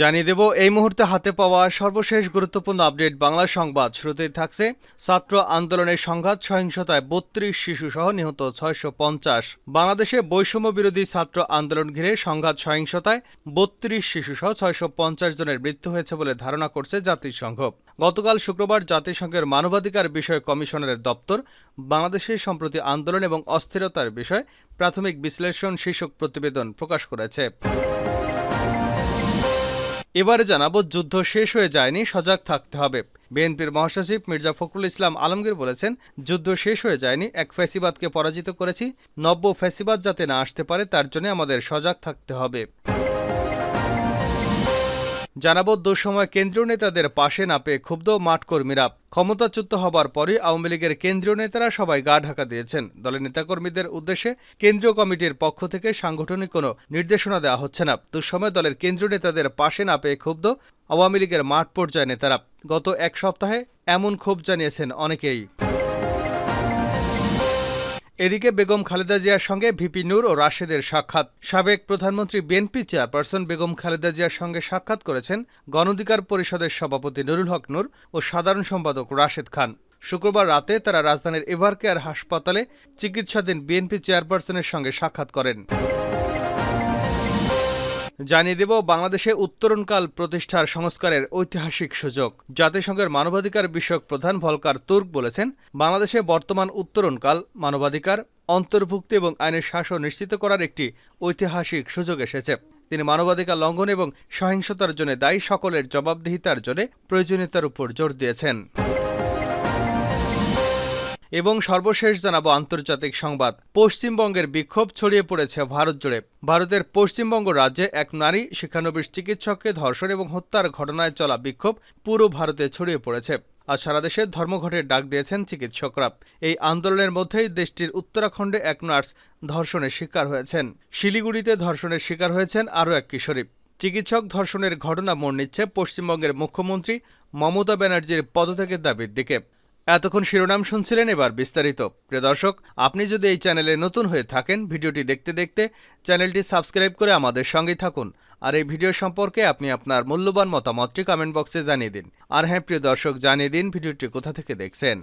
জানিয়ে দেব, এই মুহূর্তে হাতে পাওয়া সর্বশেষ গুরুত্বপূর্ণ আপডেট বাংলা সংবাদ। শুরুতেই থাকছে ছাত্র আন্দোলনের সংঘাত, সহিংসতায় বত্রিশ শিশু সহ নিহত ছয়শো পঞ্চাশ। বাংলাদেশে বৈষম্য বিরোধী ছাত্র আন্দোলন ঘিরে সংঘাত, সহিংসতায় বত্রিশ শিশু সহ ছয়শো পঞ্চাশ জনের মৃত্যু হয়েছে বলে ধারণা করছে জাতিসংঘ। গতকাল শুক্রবার জাতিসংঘের মানবাধিকার বিষয় কমিশনারের দপ্তর বাংলাদেশে সম্প্রতি আন্দোলন এবং অস্থিরতার বিষয়ে প্রাথমিক বিশ্লেষণ শীর্ষক প্রতিবেদন প্রকাশ করেছে। এবারে জানাব, যুদ্ধ শেষ হয়ে যায়নি, সজাগ থাকতে হবে। বিএনপির মহাসচিব মির্জা ফখরুল ইসলাম আলমগীর বলেছেন, যুদ্ধ শেষ হয়ে যায়নি, এক ফ্যাসিবাদকে পরাজিত করেছি, নব্য ফ্যাসিবাদ যাতে না আসতে পারে, তার জন্য আমাদের সজাগ থাকতে হবে। জানাব দুঃসময় কেন্দ্রীয় নেতাদের পাশে না পেয়ে ক্ষুব্ধ মাঠ কর্মীরা ক্ষমতাচ্যুত হবার পরই আওয়ামী লীগের কেন্দ্রীয় নেতারা সবাই গা ঢাকা দিয়েছেন। দলের নেতাকর্মীদের উদ্দেশ্যে কেন্দ্রীয় কমিটির পক্ষ থেকে সাংগঠনিক কোনো নির্দেশনা দেওয়া হচ্ছে না। দুঃসময় দলের কেন্দ্রীয় নেতাদের পাশে না পেয়ে ক্ষুব্ধ আওয়ামী লীগের মাঠ পর্যায়ে নেতারা। গত এক সপ্তাহে এমন ক্ষোভ জানিয়েছেন অনেকেই। এদিকে বেগম খালেদা জিয়ার সঙ্গে ভিপি নূর ও রাশেদের সাক্ষাৎ। সাবেক প্রধানমন্ত্রী, বিএনপি চেয়ারপারসন বেগম খালেদা জিয়ার সঙ্গে সাক্ষাৎ করেছেন গণধিকার পরিষদের সভাপতি নুরুল হক নূর ও সাধারণ সম্পাদক রাশেদ খান। শুক্রবার রাতে তারা রাজধানীর এভারকেয়ার হাসপাতালে চিকিৎসাধীন বিএনপি চেয়ারপারসনের সঙ্গে সাক্ষাৎ করেন। জানিয়ে দেব বাংলাদেশে উত্তরণকাল প্রতিষ্ঠার সংস্কারের ঐতিহাসিক সুযোগ। জাতিসংঘের মানবাধিকার বিষয়ক প্রধান ভলকার তুর্ক বলেছেন, বাংলাদেশে বর্তমান উত্তরণকাল মানবাধিকার, অন্তর্ভুক্তি এবং আইনের শাসন নিশ্চিত করার একটি ঐতিহাসিক সুযোগ এসেছে। তিনি মানবাধিকার লঙ্ঘন এবং সহিংসতার জন্য দায়ী সকলের জবাবদিহিতার জন্য প্রয়োজনীয়তার উপর জোর দিয়েছেন। এবং সর্বশেষ জানাব আন্তর্জাতিক সংবাদ। পশ্চিমবঙ্গের বিক্ষোভ ছড়িয়ে পড়েছে ভারত জুড়ে। ভারতের পশ্চিমবঙ্গ রাজ্যে এক নারী, শিক্ষানবিশ চিকিৎসককে ধর্ষণ এবং হত্যার ঘটনায় চলা বিক্ষোভ পুরো ভারতে ছড়িয়ে পড়েছে। আজ সারা দেশে ধর্মঘটের ডাক দিয়েছেন চিকিৎসকরা। এই আন্দোলনের মধ্যেই দেশটির উত্তরাখণ্ডে এক নার্স ধর্ষণের শিকার হয়েছেন। শিলিগুড়িতে ধর্ষণের শিকার হয়েছেন আরও এক কিশোরী। চিকিৎসক ধর্ষণের ঘটনা মোড় নিচ্ছে পশ্চিমবঙ্গের মুখ্যমন্ত্রী মমতা ব্যানার্জির পদত্যাগের দাবির দিকে। এতক্ষণ শিরোনাম শুনছিলেন এবার বিস্তারিত। প্রিয় দর্শক, আপনি যদি এই চ্যানেলে নতুন হয়ে থাকেন, ভিডিওটি দেখতে দেখতে চ্যানেলটি সাবস্ক্রাইব করে আমাদের সঙ্গেই থাকুন। আর এই ভিডিও সম্পর্কে আপনি আপনার মূল্যবান মতামতটি কমেন্ট বক্সে জানিয়ে দিন। আর হ্যাঁ প্রিয় দর্শক, জানিয়ে দিন ভিডিওটি কোথা থেকে দেখছেন।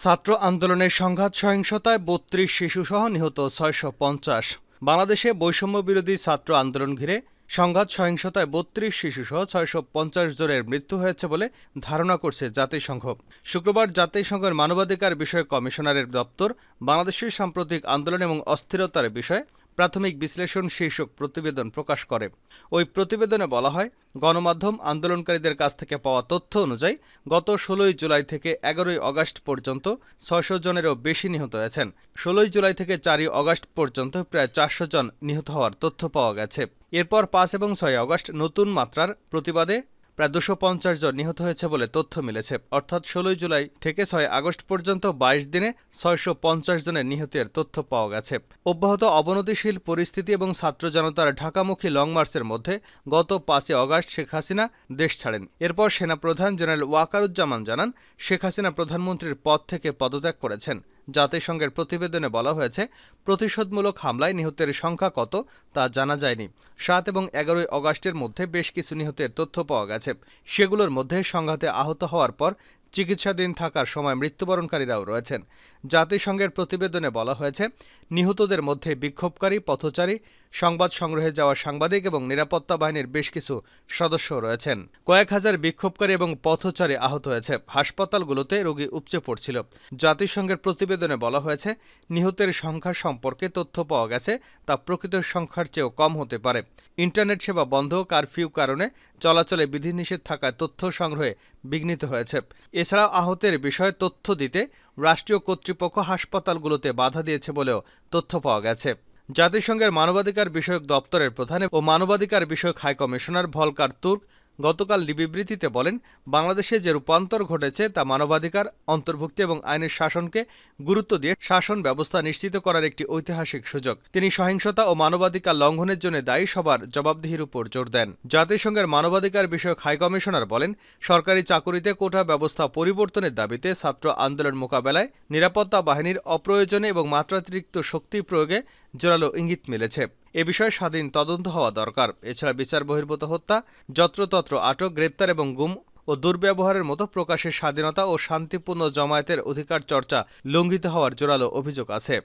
ছাত্র আন্দোলনের সংঘাত, সহিংসতায় বত্রিশ শিশুসহ নিহত ছয়শো পঞ্চাশ। বাংলাদেশে বৈষম্য বিরোধী ছাত্র আন্দোলন ঘিরে সংঘাত সহিংসতায় বত্রিশ শিশুসহ ছয়শো পঞ্চাশ জনের মৃত্যু হয়েছে বলে ধারণা করছে জাতিসংঘ। শুক্রবার জাতিসংঘের মানবাধিকার বিষয়ক কমিশনারের দপ্তর বাংলাদেশের সাম্প্রতিক আন্দোলন এবং অস্থিরতার বিষয়ে প্রাথমিক বিশ্লেষণ শীর্ষক প্রতিবেদন প্রকাশ করে। ওই প্রতিবেদনে বলা হয়, গণমাধ্যম আন্দোলনকারীদের কাছ থেকে পাওয়া তথ্য অনুযায়ী গত ষোলোই জুলাই থেকে এগারোই অগাস্ট পর্যন্ত ছয়শো জনেরও বেশি নিহত হয়েছেন। ষোলোই জুলাই থেকে চারই অগাস্ট পর্যন্ত প্রায় চারশো জন নিহত হওয়ার তথ্য পাওয়া গেছে। এরপর পাঁচ এবং ছয় অগাস্ট নতুন মাত্রার প্রতিবাদে প্রায় দুশো পঞ্চাশ জন নিহত হয়েছে বলে তথ্য মিলেছে। অর্থাৎ ষোলোই জুলাই থেকে ছয় আগস্ট পর্যন্ত বাইশ দিনে ছয়শো পঞ্চাশ জনের নিহতের তথ্য পাওয়া গেছে। অব্যাহত অবনতিশীল পরিস্থিতি এবং ছাত্র জনতার ঢাকামুখী লং মার্চের মধ্যে গত পাঁচই অগাস্ট শেখ হাসিনা দেশ ছাড়েন। এরপর সেনাপ্রধান জেনারেল ওয়াকারুজ্জামান জানান, শেখ হাসিনা প্রধানমন্ত্রীর পদ থেকে পদত্যাগ করেছেন। জাতিসংঘের প্রতিবেদনে বলা হয়েছে, প্রতিশোধমূলক হামলায় নিহতের সংখ্যা কত তা জানা যায়নি। সাত এবং এগারোই অগাস্টের মধ্যে বেশ কিছু নিহতের তথ্য পাওয়া গেছে। সেগুলোর মধ্যে সংঘাতে আহত হওয়ার পর চিকিৎসাধীন থাকার সময় মৃত্যুবরণকারীরাও রয়েছেন। জাতিসংঘের প্রতিবেদনে বলা হয়েছে, নিহতদের মধ্যে বিক্ষোভকারী, পথচারী সংবাদ সংগ্রহে যাওয়া সাংবাদিক এবং নিরাপত্তা বাহিনীর বেশ কিছু সদস্য রয়েছেন। কয়েক হাজার বিক্ষোভকারী এবং পথচারী আহত হয়েছে। হাসপাতালগুলোতে রোগী উপচে পড়ছিল। জাতিসংঘের প্রতিবেদনে বলা হয়েছে, নিহতের সংখ্যা সম্পর্কে তথ্য পাওয়া গেছে, তা প্রকৃত সংখ্যার চেয়েও কম হতে পারে। ইন্টারনেট সেবা বন্ধ, কারফিউ কারণে চলাচলে বিধিনিষেধ থাকায় তথ্য সংগ্রহে বিঘ্নিত হয়েছে। এছাড়াও আহতের বিষয়ে তথ্য দিতে রাষ্ট্রীয় কর্তৃপক্ষ হাসপাতালগুলোতে বাধা দিয়েছে বলেও তথ্য পাওয়া গেছে। জাতিসংঘের মানবাধিকার বিষয়ক দপ্তরের প্রধান ও মানবাধিকার বিষয়ক হাইকমিশনার ভলকার তুর্ক গতকাল বিবৃতিতে বলেন, বাংলাদেশে যে রূপান্তর ঘটেছে তা মানবাধিকার, অন্তর্ভুক্তি এবং আইনের শাসনকে গুরুত্ব দিয়ে শাসন ব্যবস্থা নিশ্চিত করার একটি ঐতিহাসিক সুযোগ। তিনি সহিংসতা ও মানবাধিকার লঙ্ঘনের জন্য দায়ী সবার জবাবদিহির উপর জোর দেন। জাতিসংঘের মানবাধিকার বিষয়ক হাইকমিশনার বলেন, সরকারি চাকুরিতে কোটা ব্যবস্থা পরিবর্তনের দাবিতে ছাত্র আন্দোলন মোকাবেলায় নিরাপত্তা বাহিনীর অপ্রয়োজনে এবং মাত্রাতিরিক্ত শক্তি প্রয়োগে জোরালো ইঙ্গিত মিলেছে। এ বিষয়ে স্বাধীন তদন্ত হওয়া দরকার। এছাড়া বিচার বহির্ভূত হত্যা, যত্রতত্র আটক, গ্রেপ্তার এবং গুম ও দুর্ব্যবহারের মতো প্রকাশের স্বাধীনতা ও শান্তিপূর্ণ জমায়েতের অধিকার চর্চা লঙ্ঘিত হওয়ার জোরালো অভিযোগ আছে।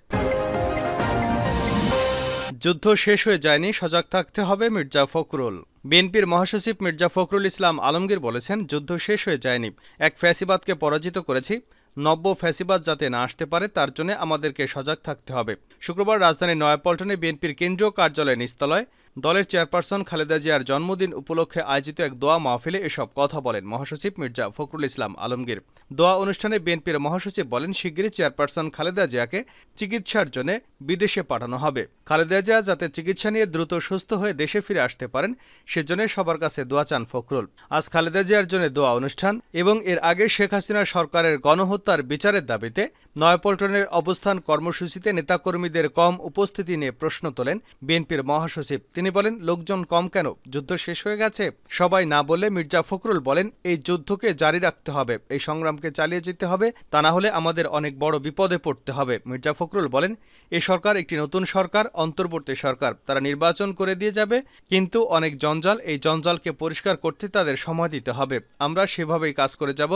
যুদ্ধ শেষ হয়ে যায়নি, সজাগ থাকতে হবে মির্জা ফখরুল। বিএনপির মহাসচিব মির্জা ফখরুল ইসলাম আলমগীর বলেছেন, যুদ্ধ শেষ হয়ে যায়নি। এক ফ্যাসিবাদকে পরাজিত করেছি নব্য ফ্যাসিবাদ যাতে না আসতে পারে, তার জন্য আমাদেরকে সজাগ থাকতে হবে। শুক্রবার রাজধানীর নয়াপল্টনে বিএনপির কেন্দ্রীয় কার্যালয় নিস্তালয় দলের চেয়ারপারসন খালেদা জিয়ার জন্মদিন উপলক্ষে আয়োজিত এক দোয়া মাহফিলে এসব কথা বলেন মহাসচিব মির্জা ফখরুল ইসলাম আলমগীর। দোয়া অনুষ্ঠানে বিএনপির মহাসচিব বলেন, শিগগিরই চেয়ারপারসন খালেদা জিয়াকে চিকিৎসার জন্য বিদেশে পাঠানো হবে। খালেদা জিয়া যাতে চিকিৎসা নিয়ে দ্রুত সুস্থ হয়ে দেশে ফিরে আসতে পারেন, সেজন্য সবার কাছে দোয়া চান ফখরুল। আজ খালেদা জিয়ার জন্য দোয়া অনুষ্ঠান এবং এর আগে শেখ হাসিনা সরকারের গণহত্যার বিচারের দাবিতে নয়াপল্টনের অবস্থান কর্মসূচিতে নেতাকর্মীদের কম উপস্থিতি নিয়ে প্রশ্ন তোলেন বিএনপির মহাসচিব। তিনি বলেন, লোকজন কম কেন? যুদ্ধ শেষ হয়ে গেছে। সবাই না বলে মির্জা ফখরুল বলেন, এই যুদ্ধকে জারি রাখতে হবে, এই সংগ্রামকে চালিয়ে যেতে হবে, তা না হলে আমাদের অনেক বড় বিপদে পড়তে হবে। মির্জা ফখরুল বলেন এই সরকার একটি নতুন সরকার, অন্তর্বর্তী সরকার। তারা নির্বাচন করে দিয়ে যাবে, কিন্তু অনেক জঞ্জাল, এই জঞ্জালকে পরিষ্কার করতে তাদের সময় দিতে হবে। আমরা সেভাবেই কাজ করে যাব,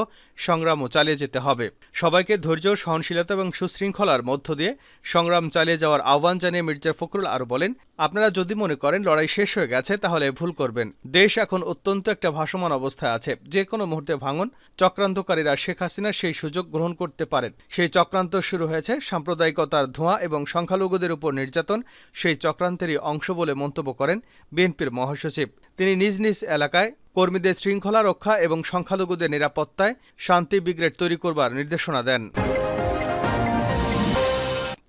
সংগ্রামও চালিয়ে যেতে হবে। সবাইকে ধৈর্য, সহনশীলতা এবং সুশৃঙ্খলার মধ্য দিয়ে সংগ্রাম চালিয়ে যাওয়ার আহ্বান জানিয়ে মির্জা ফখরুল আরও বলেন, আপনারা যদি মনে করেন লড়াই শেষ হয়ে গেছে, তাহলে ভুল করবেন। দেশ এখন অত্যন্ত একটা ভাসমান অবস্থায় আছে। যে কোনো মুহূর্তে ভাঙন, চক্রান্তকারীরা শেখ হাসিনা সেই সুযোগ গ্রহণ করতে পারেন। সেই চক্রান্ত শুরু হয়েছে সাম্প্রদায়িকতার ধোঁয়া এবং সংখ্যালঘুদের উপর নির্যাতন, সেই চক্রান্তেরই অংশ বলে মন্তব্য করেন বিএনপির মহাসচিব। তিনি নিজ নিজ এলাকায় কর্মীদের শৃঙ্খলা রক্ষা এবং সংখ্যালঘুদের নিরাপত্তায় শান্তি ব্রিগেড তৈরি করবার নির্দেশনা দেন।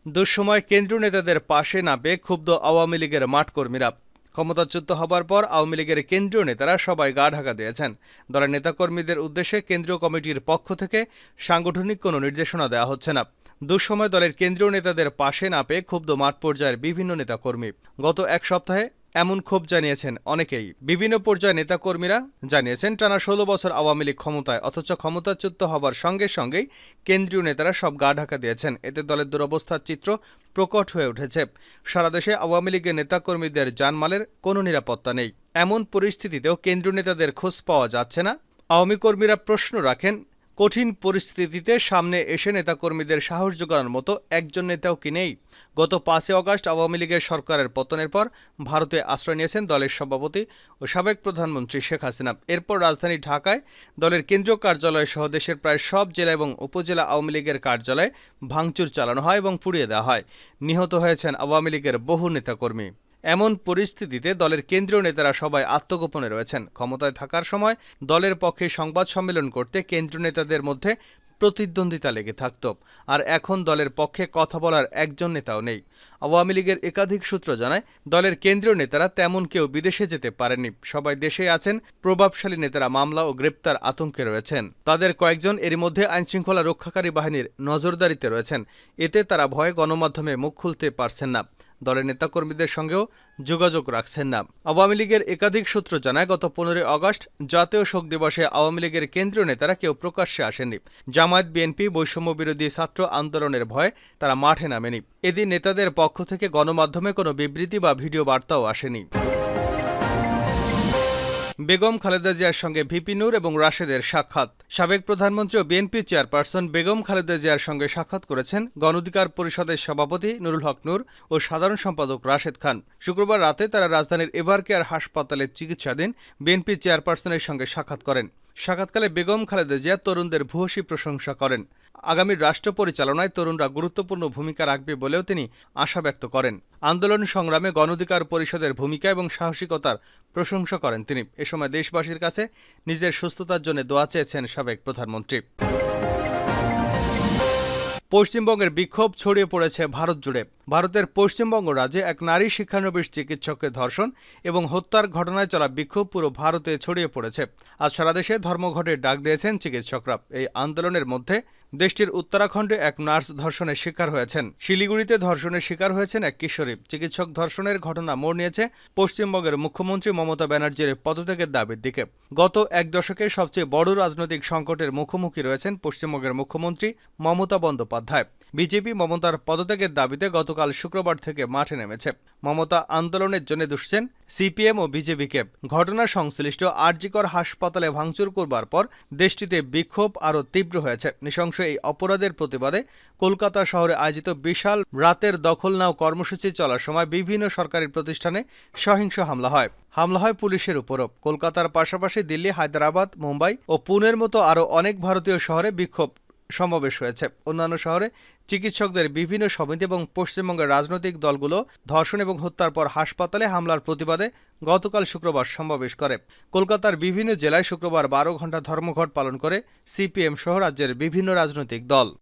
দুঃসময় কেন্দ্রীয় নেতাদের পাশে না পেয়ে ক্ষুব্ধ আওয়ামী লীগের মাঠকর্মীরা ক্ষমতাচ্যুত হবার পর আওয়ামী লীগের কেন্দ্রীয় নেতারা সবাই গা ঢাকা দিয়েছেন। দলের নেতাকর্মীদের উদ্দেশ্যে কেন্দ্রীয় কমিটির পক্ষ থেকে সাংগঠনিক কোনো নির্দেশনা দেওয়া হচ্ছে না। দুঃসময় দলের কেন্দ্রীয় নেতাদের পাশে না পেয়ে ক্ষুব্ধ মাঠ পর্যায়ের বিভিন্ন নেতাকর্মী। গত এক সপ্তাহে এমন ক্ষোভ জানিয়েছেন অনেকেই। বিভিন্ন পর্যায়ে নেতাকর্মীরা জানিয়েছেন, টানা ষোলো বছর আওয়ামী লীগ ক্ষমতায়, অথচ ক্ষমতাচ্যুত হবার সঙ্গে সঙ্গেই কেন্দ্রীয় নেতারা সব গা ঢাকা দিয়েছেন। এতে দলের দুরবস্থার চিত্র প্রকট হয়ে উঠেছে। সারা দেশে আওয়ামী লীগের নেতাকর্মীদের জানমালের কোনো নিরাপত্তা নেই। এমন পরিস্থিতিতেও কেন্দ্রীয় নেতাদের খোঁজ পাওয়া যাচ্ছে না। আওয়ামী কর্মীরা প্রশ্ন রাখেন কঠিন পরিস্থিতিতে সামনে এসে নেতাকর্মীদের সাহস জোগানোর মতো একজন নেতাও কি নেই? গত পাঁচই অগাস্ট আওয়ামী লীগের সরকারের পতনের পর ভারতে আশ্রয় নিয়েছেন দলের সভাপতি ও সাবেক প্রধানমন্ত্রী শেখ হাসিনা। এরপর রাজধানী ঢাকায় দলের কেন্দ্রীয় কার্যালয় সহ দেশের প্রায় সব জেলা এবং উপজেলা আওয়ামী লীগের কার্যালয়ে ভাঙচুর চালানো হয় এবং পুড়িয়ে দেওয়া হয়। নিহত হয়েছেন আওয়ামী লীগের বহু নেতাকর্মী। এমন পরিস্থিতিতে দলের কেন্দ্রীয় নেতারা সবাই আত্মগোপনে রয়েছেন। ক্ষমতায় থাকার সময় দলের পক্ষে সংবাদ সম্মেলন করতে কেন্দ্রীয় নেতাদের মধ্যে প্রতিদ্বন্দ্বিতা লেগে থাকত। আর এখন দলের পক্ষে কথা বলার একজন নেতাও নেই। আওয়ামী লীগের একাধিক সূত্র জানায়, দলের কেন্দ্রীয় নেতারা তেমন কেউ বিদেশে যেতে পারেনি সবাই দেশে আছেন, প্রভাবশালী নেতারা মামলা ও গ্রেপ্তার আতঙ্কে রয়েছেন। তাদের কয়েকজন এরই মধ্যে আইনশৃঙ্খলা রক্ষাকারী বাহিনীর নজরদারিতে রয়েছেন। এতে তারা ভয়ে গণমাধ্যমে মুখ খুলতে পারছেন না। দলের নেতাকর্মীদের সঙ্গেও যোগাযোগ রাখছেন না। আওয়ামী লীগের একাধিক সূত্র জানায়, গত পনেরোই আগস্ট জাতীয় শোক দিবসে আওয়ামী লীগের কেন্দ্রীয় নেতারা কেউ প্রকাশ্যে আসেননি। জামায়াত, বিএনপি বৈষম্য বিরোধী ছাত্র আন্দোলনের ভয়ে তারা মাঠে নামেনি। এদিন নেতাদের পক্ষ থেকে গণমাধ্যমে কোনো বিবৃতি বা ভিডিও বার্তাও আসেনি। বেগম খালেদা জিয়ার সঙ্গে ভিপি নূর এবং রাশেদের সাক্ষাৎ। সাবেক প্রধানমন্ত্রী ও বিএনপি চেয়ারপারসন বেগম খালেদা জিয়ার সঙ্গে সাক্ষাৎ করেছেন গণঅধিকার পরিষদের সভাপতি নুরুল হক নূর ও সাধারণ সম্পাদক রাশেদ খান। শুক্রবার রাতে তারা রাজধানীর এভার কেয়ার হাসপাতালে চিকিৎসাধীন বিএনপি চেয়ারপারসনের সঙ্গে সাক্ষাৎ করেন। সাক্ষাৎকালে বেগম খালেদা জিয়া তরুণদের ভূয়সী প্রশংসা করেন। আগামী রাষ্ট্র পরিচালনায় তরুণরা গুরুত্বপূর্ণ ভূমিকা রাখবে বলেও তিনি আশা ব্যক্ত করেন। আন্দোলন সংগ্রামে গণধিকার পরিষদের ভূমিকা এবং সাহসিকতার প্রশংসা করেন তিনি। এ সময় দেশবাসীর কাছে নিজের সুস্থতার জন্য দোয়া চেয়েছেন সাবেক প্রধানমন্ত্রী। পশ্চিমবঙ্গের বিক্ষোভ ছড়িয়ে পড়েছে ভারত জুড়ে। ভারতের পশ্চিমবঙ্গ রাজ্যে এক নারী শিক্ষানবিশ চিকিৎসককে ধর্ষণ এবং হত্যার ঘটনায় চলা বিক্ষোভ পুরো ভারতে ছড়িয়ে পড়েছে। আজ সারা দেশে ধর্মঘটের ডাক দিয়েছেন চিকিৎসকরা। এই আন্দোলনের মধ্যে দেশটির উত্তরাখণ্ডে এক নার্স ধর্ষণের শিকার হয়েছেন। শিলিগুড়িতে ধর্ষণের শিকার হয়েছেন এক কিশোরী। চিকিৎসক ধর্ষণের ঘটনা মোড় নিয়েছে পশ্চিমবঙ্গের মুখ্যমন্ত্রী মমতা ব্যানার্জির পদত্যাগের দাবির দিকে। গত এক দশকে সবচেয়ে বড় রাজনৈতিক সংকটের মুখোমুখি রয়েছেন পশ্চিমবঙ্গের মুখ্যমন্ত্রী মমতা বন্দ্যোপাধ্যায়। বিজেপি মমতার পদত্যাগের দাবিতে গতকাল শুক্রবার থেকে মাঠে নেমেছে। মমতা আন্দোলনের জন্য দুষছেন সিপিএম ও বিজেপিকে। ঘটনা সংশ্লিষ্ট আরজিকর হাসপাতালে ভাঙচুর করবার পর দেশটিতে বিক্ষোভ আরও তীব্র হয়েছে। নৃশংস এই অপরাধের প্রতিবাদে কলকাতা শহরে আয়োজিত বিশাল রাতের দখল নাও কর্মসূচি চলার সময় বিভিন্ন সরকারি প্রতিষ্ঠানে সহিংস হামলা হয়। হামলা হয় পুলিশের উপরও। কলকাতার পাশাপাশি দিল্লি, হায়দ্রাবাদ, মুম্বাই ও পুনের মতো আরও অনেক ভারতীয় শহরে বিক্ষোভ। সমাবেশ হয়েছে। অন্যান্য শহরে চিকিৎসকদের বিভিন্ন সমিতি এবং পশ্চিমবঙ্গের রাজনৈতিক দলগুলো ধর্ষণ এবং হত্যার পর হাসপাতালে হামলার প্রতিবাদে গতকাল শুক্রবার সমাবেশ করে। কলকাতার বিভিন্ন জেলায় শুক্রবার বারো ঘণ্টা ধর্মঘট পালন করে সিপিএম সহ রাজ্যের বিভিন্ন রাজনৈতিক দল।